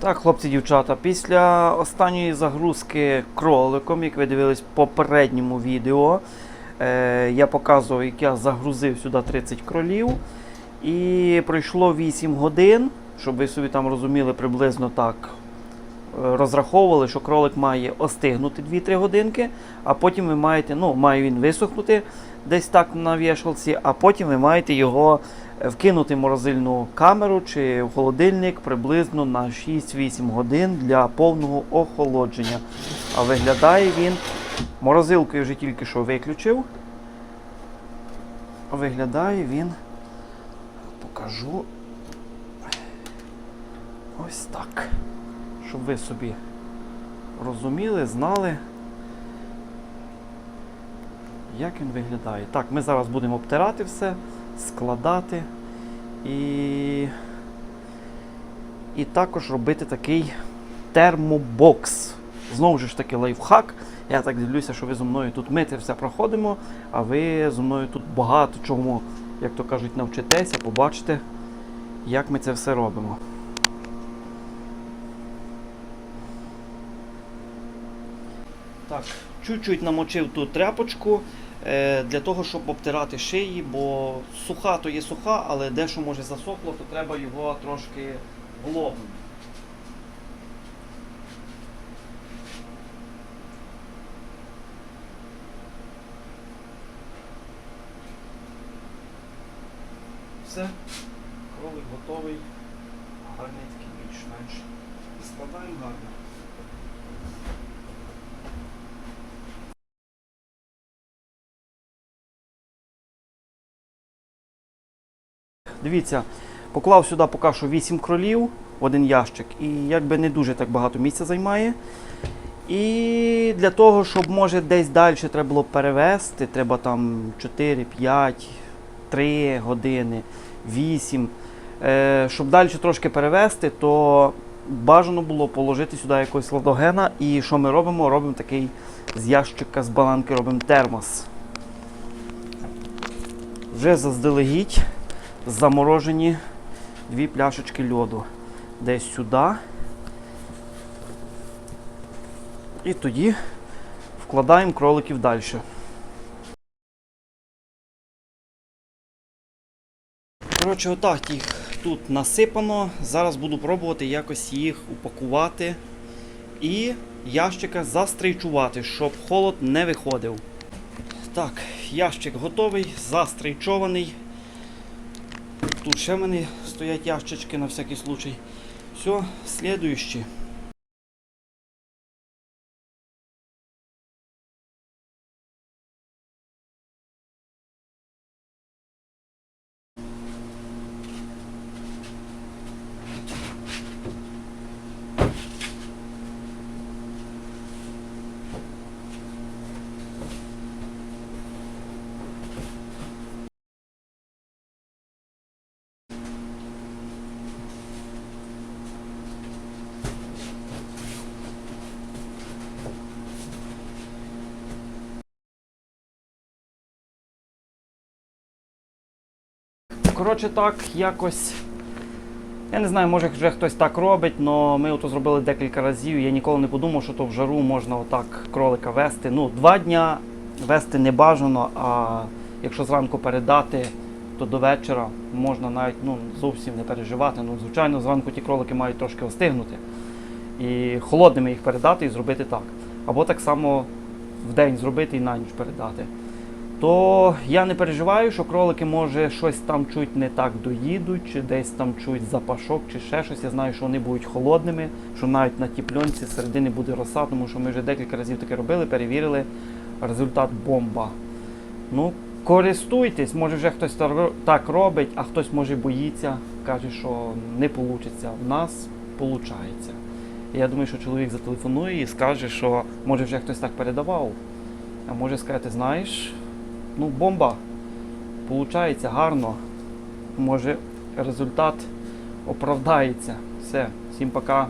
Так, хлопці, дівчата, після останньої загрузки кроликом, як ви дивились в попередньому відео, е, я показував, як я загрузив сюди 30 кролів. І пройшло 8 годин, щоб ви собі там розуміли приблизно так. е, Розраховували, що кролик має остигнути 2-3 годинки, а потім ви маєте, ну, має він висохнути десь так на вішалці, а потім ви маєте його вкинути в морозильну камеру чи холодильник приблизно на 6-8 годин для повного охолодження. А виглядає він. Морозилку я вже тільки що виключив. Виглядає він. Покажу. Ось так. Щоб ви собі розуміли, знали, як він виглядає. Так, ми зараз будемо обтирати все, складати і, і також робити такий термобокс. Знову ж таки лайфхак. Я так дивлюся, що ви зі мною тут ми це все проходимо, а ви зі мною тут багато чому, як то кажуть, навчитеся, побачите, як ми це все робимо. Так, чуть-чуть намочив тут тряпочку для того, щоб обтирати шиї, бо суха то є суха, але дещо може засохло, то треба його трошки вологнути. Все, кролик готовий, гарний такий більш-менш. І Складаємо гарно. Дивіться, поклав сюди поки що 8 кролів в один ящик, і якби не дуже так багато місця займає. І для того, щоб може десь далі треба було перевезти, треба там 4, 5, 3 години, 8. Е, щоб далі трошки перевезти, то бажано було положити сюди якогось ладогена. І що ми робимо? Робимо такий з ящика, з бананки робимо термос. Вже заздалегідь заморожені дві пляшечки льоду. Десь сюди. І тоді вкладаємо кроликів далі. Коротше, отак їх тут насипано. Зараз буду пробувати якось їх упакувати і ящика застрейчувати, щоб холод не виходив. Так, ящик готовий, застрейчований. Тут ще в мене стоять ящички на всякий случай. Все, слідуючі. Коротше, так, якось. Я не знаю, може вже хтось так робить, але ми ото зробили декілька разів. Я ніколи не подумав, що то в жару можна отак кролика вести. Ну, два дня вести не бажано, а якщо зранку передати, то до вечора можна навіть ну, зовсім не переживати. Ну, звичайно, зранку ті кролики мають трошки остигнути. І холодними їх передати і зробити так. Або так само в день зробити і на ніч передати то я не переживаю, що кролики може щось там чуть не так доїдуть, чи десь там чуть запашок, чи ще щось. Я знаю, що вони будуть холодними, що навіть на тій пленці з середини буде роса, тому що ми вже декілька разів таке робили, перевірили. Результат бомба. Ну, користуйтесь, може вже хтось так робить, а хтось може боїться, каже, що не вийде. В нас виходить. Я думаю, що чоловік зателефонує і скаже, що може вже хтось так передавав. А може сказати, знаєш, ну бомба. Получається гарно. Може результат оправдається. Все, всім пока.